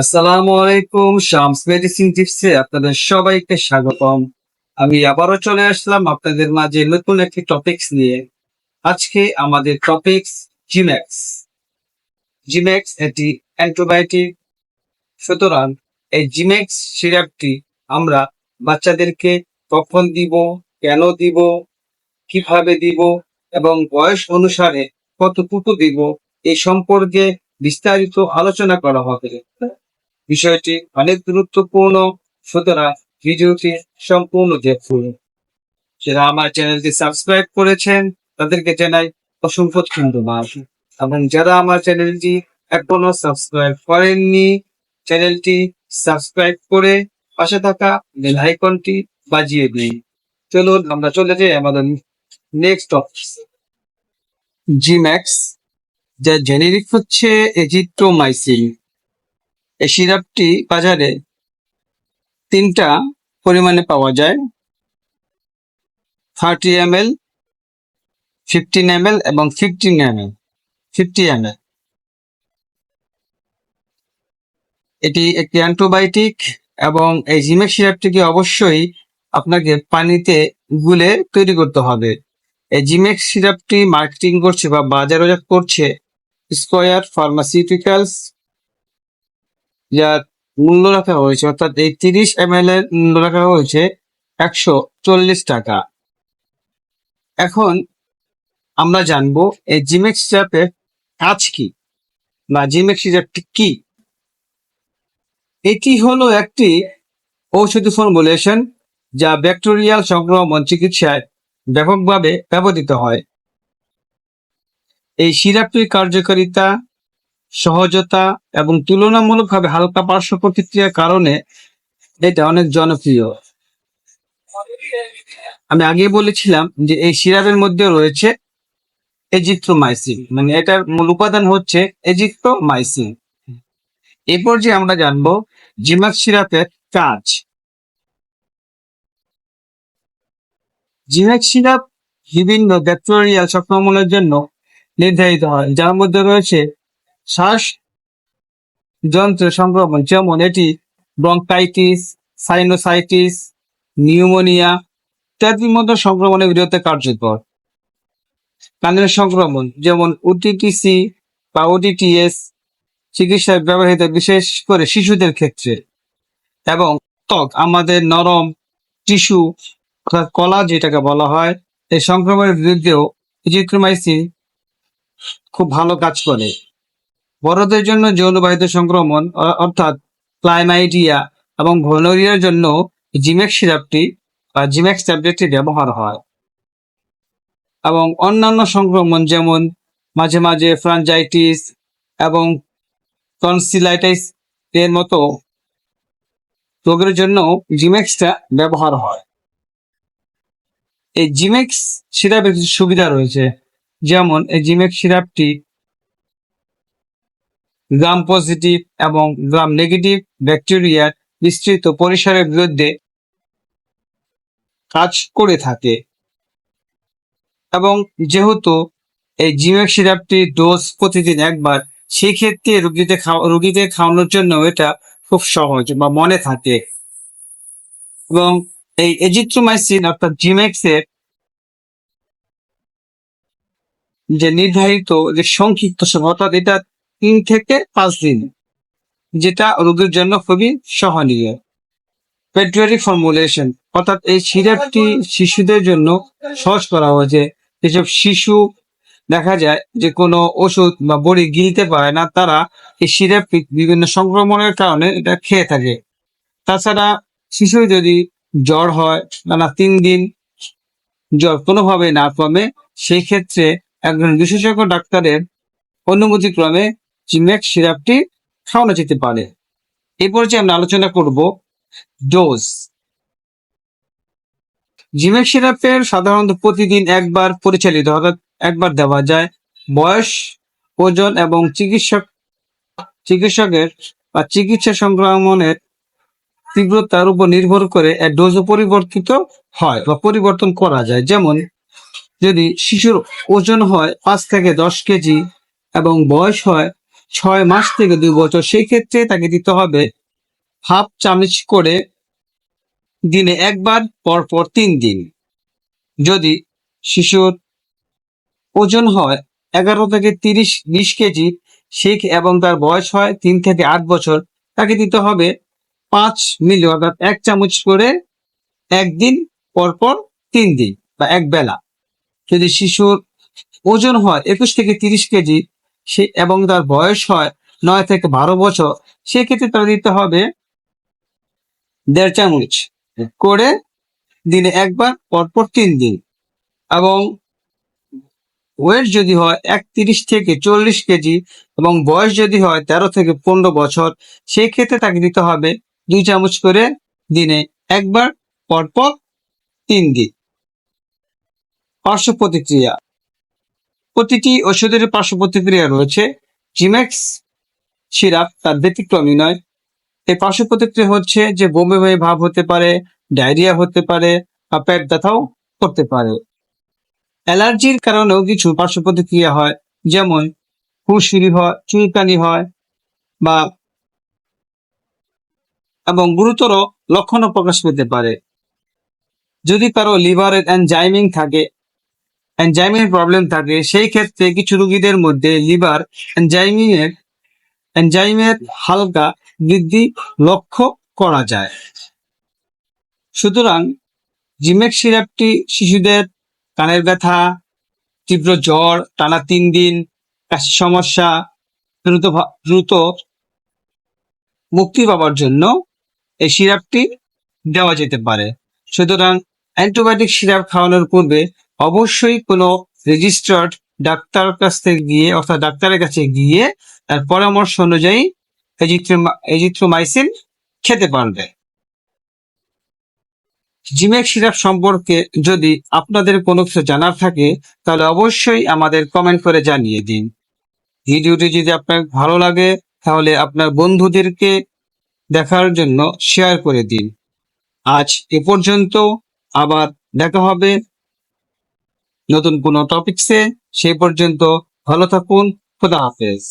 আসসালামু আলাইকুম, শামস মেডিসিন টিপসে আপনাদের সবাইকে স্বাগতম। আমি আবারও চলে আসলাম আপনাদের মাঝে নতুন একটি টপিকস নিয়ে। আজকে আমাদের টপিকস জিম্যাক্স জিম্যাক্স এটি অ্যান্টিবায়োটিক সুতরাং এই জিম্যাক্স সিরাপটি আমরা বাচ্চাদেরকে কখন দিব, কেন দিব, কীভাবে দিব, এবং বয়স অনুসারে কতটুকু দিব এই সম্পর্কে বিস্তারিত আলোচনা করা হবে। বিষয়টি অনেক গুরুত্বপূর্ণ। সুতরাং ভিডিওটি সম্পূর্ণ দেখুন। যারা আমার চ্যানেলটি সাবস্ক্রাইব করেছেন, তাদেরকে জানাই অসংখ্য ধন্যবাদ। এবং যারা আমার চ্যানেলটি এখনও সাবস্ক্রাইব করেননি, চ্যানেলটি সাবস্ক্রাইব করে পাশে থাকা বেল আইকনটি বাজিয়ে দিন। চলুন, আমরা চলে যাই আমাদের নেক্সট টপিক জিম্যাক্স যা জেনেরিক হচ্ছে এজিথ্রোমাইসিন এই সিরাপটি বাজারে তিনটা পরিমাণে পাওয়া যায়। Thirty M L fifteen M L এবং fifteen M L fifty M L এটি একটি অ্যান্টিবায়োটিক এবং এই জিমেক সিরাপটিকে অবশ্যই আপনাকে পানিতে গুলে তৈরি করতে হবে। এই জিমেক সিরাপটি মার্কেটিং করছে বা বাজারজাত করছে স্কোয়ার ফার্মাসিউটিক্যালস যার মূল্য রাখা হয়েছে, অর্থাৎ এই তিরিশ এম এর মূল্য রাখা হয়েছে একশো চল্লিশ টাকা। এখন আমরা জানব এই জিমেক্স সিরাপের কাজ কি বা জিমেক্স সিরাপটি কি? এটি হলো একটি ঔষধি ফর্মুলেশন যা ব্যাকটেরিয়াল সংক্রমণ চিকিৎসায় ব্যাপকভাবে ব্যবহৃত হয়। এই সিরাপটির কার্যকারিতা সহজতা এবং তুলনামূলকভাবে হালকা পার্শ্ব প্রতিক্রিয়ার কারণে এটা অনেক জনপ্রিয়। আমি আগে বলেছিলাম যে এই সিরাপের মধ্যে রয়েছে এজিথ্রোমাইসিন মানে এটার মূল উপাদান হচ্ছে এজিথ্রোমাইসিন। এরপর যে আমরা জানব জিমাক সিরাপের কাজ। জিমাক সিরাপ বিভিন্ন ব্যাকটেরিয়াল সংক্রমণের জন্য নির্ধারিত হয়, যার মধ্যে রয়েছে শ্বাস যন্ত্রের সংক্রমণ, যেমন এটি ব্রঙ্কাইটিস, সাইনোসাইটিস, নিউমোনিয়া ইত্যাদির মতো সংক্রমণের বিরুদ্ধে কার্যকর। কানের সংক্রমণ, যেমন ওটিটিসি বা ওটিটিএস চিকিৎসায় ব্যবহৃত বিশেষ করে শিশুদের ক্ষেত্রে। এবং ত্বক, আমাদের নরম টিস্যু কলা যেটাকে বলা হয়, এই সংক্রমণের বিরুদ্ধেও ইজিথ্রোমাইসিন খুব ভালো কাজ করে। বড়দের জন্য যৌনবাহিত সংক্রমণ অর্থাৎ ক্লাইমাইডিয়া এবং ভনরিয়ার জন্য জিমেক্স সিরাপটি বা জিমেক্স ট্যাবলেটটি ব্যবহার হয়। এবং অন্যান্য সংক্রমণ যেমন মাঝে মাঝে ফ্রাঞ্জাইটিস এবং টনসিলাইটিস এর মতো রোগের জন্য জিমেক্সটা ব্যবহার হয়। এই জিমেক্স সিরাপের সুবিধা রয়েছে। যেমন এই জিমেক্স সিরাপটি গ্রাম পজিটিভ এবং গ্রাম নেগেটিভ ব্যাকটেরিয়ার বিস্তৃত পরিসরের বিরুদ্ধে কাজ করে থাকে। এবং যেহেতু এই জিমেক সিরাপটি ডোজ প্রতিদিন একবার সেই ক্ষেত্রে রোগীতে রোগীকে খাওয়ানোর জন্য এটা খুব সহজ বা মনে থাকে। এবং এই এজিথ্রোমাইসিন অর্থাৎ জিমেক্স এর যে নির্ধারিত যে সংক্ষিপ্ত অর্থাৎ এটা তিন থেকে পাঁচ দিন, যেটা রোগীর জন্য খুবই সহনীয়। পেডিয়াট্রিক ফর্মুলেশন অর্থাৎ এই সিরাপটি শিশুদের জন্য সহজ করা হয়েছে যেসব শিশু দেখা যায় যে কোনো ওষুধ বা বড়ি গিলতে পারে না, তারা এই সিরাপটি বিভিন্ন সংক্রমণের কারণে এটা খেয়ে থাকে। তাছাড়া শিশু যদি জ্বর হয় টানা তিন দিন জ্বর কোনোভাবে না কমে, সেই ক্ষেত্রে একজন বিশেষজ্ঞ ডাক্তারের অনুমতিক্রমে জিমেক্স সিরাপটি খাওয়ানো যেতে পারে। এরপর যে আমরা আলোচনা করব ডোজ জিমেক সিরাপের সাধারণত প্রতিদিন একবার পরিচালিত, অর্থাৎ একবার দেওয়া যায়। বয়স, ওজন এবং চিকিৎসক, চিকিৎসকের বা চিকিৎসা সংক্রমণের তীব্রতার উপর নির্ভর করে এর ডোজও পরিবর্তিত হয় বা পরিবর্তন করা যায়। যেমন, যদি শিশুর ওজন হয় পাঁচ থেকে দশ কেজি এবং বয়স হয় ছয় মাস থেকে দুই বছর। সেই ক্ষেত্রে তাকে দিতে হবে হাফ চামচ করে দিনে একবার পর পর তিন দিন। যদি শিশুর ওজন হয় এগারো থেকে তিরিশ, বিশ কেজি সেই এবং তার বয়স হয় তিন থেকে আট বছর, তাকে দিতে হবে পাঁচ মিলি, অর্থাৎ এক চামচ করে একদিন পর পর তিন দিন বা এক বেলা। যদি শিশুর ওজন হয় একুশ থেকে তিরিশ কেজি সে এবং তার বয়স হয় নয় থেকে বারো বছর, সেক্ষেত্রে তার দিতে হবে দেড় চামচ করে দিনে একবার, পরপর তিন দিন। এবং ওয়েট যদি হয় একত্রিশ থেকে চল্লিশ কেজি এবং বয়স যদি হয় তেরো থেকে পনেরো বছর সেই ক্ষেত্রে তাকে দিতে হবে দুই চামচ করে দিনে একবার, পরপর তিন দিন। পার্শ্ব প্রতিক্রিয়া। প্রতিটি ওষুধের পার্শ্ব প্রতিক্রিয়া রয়েছে। জিম্যাক্স সিরাপ তার ব্যতিক্রমী নয়। এই পার্শ্ব প্রতিক্রিয়া হচ্ছে যে বমি বমি ভাব হতে পারে, ডায়রিয়া হতে পারে বা পেট ব্যথাও করতে পারে। অ্যালার্জির কারণেও কিছু পার্শ্ব প্রতিক্রিয়া হয়, যেমন ফুসফুরি হয়, চুলকানি হয় বা এবং গুরুতর লক্ষণও প্রকাশ পেতে পারে। যদি কারও লিভারের এনজাইমিং থাকে এনজাইমিং প্রবলেম থাকে, সেই ক্ষেত্রে কিছু রোগীদের মধ্যে লিভার এনজাইমিং এর এনজাইমের হালকা বৃদ্ধি লক্ষ্য করা যায়। সুতরাং জিমেক সিরাপটি শিশুদের কানের ব্যথা, তীব্র জ্বর, টানা তিন দিন কাশি সমস্যা, দ্রুত দ্রুত মুক্তি পাওয়ার জন্য এই সিরাপটি দেওয়া যেতে পারে। সুতরাং অ্যান্টিবায়োটিক সিরাপ খাওয়ানোর পূর্বে অবশ্যই কোনো রেজিস্টার্ড ডাক্তার কাছ থেকে গিয়ে, অর্থাৎ ডাক্তারের কাছে গিয়ে তার পরামর্শ অনুযায়ী এজিথ্রোমা- এজিথ্রোমাইসিন খেতে পারবে। জিমেক সিরাপ সম্পর্কে যদি আপনাদের কোনো কিছু জানার থাকে, তাহলে অবশ্যই আমাদের কমেন্ট করে জানিয়ে দিন। ভিডিওটি যদি আপনার ভালো লাগে, তাহলে আপনার বন্ধুদেরকে দেখার জন্য শেয়ার করে দিন। আজ এ পর্যন্ত, আবার দেখা হবে নতুন কোনো টপিকসে সেই পর্যন্ত ভালো থাকুন খোদা হাফেজ।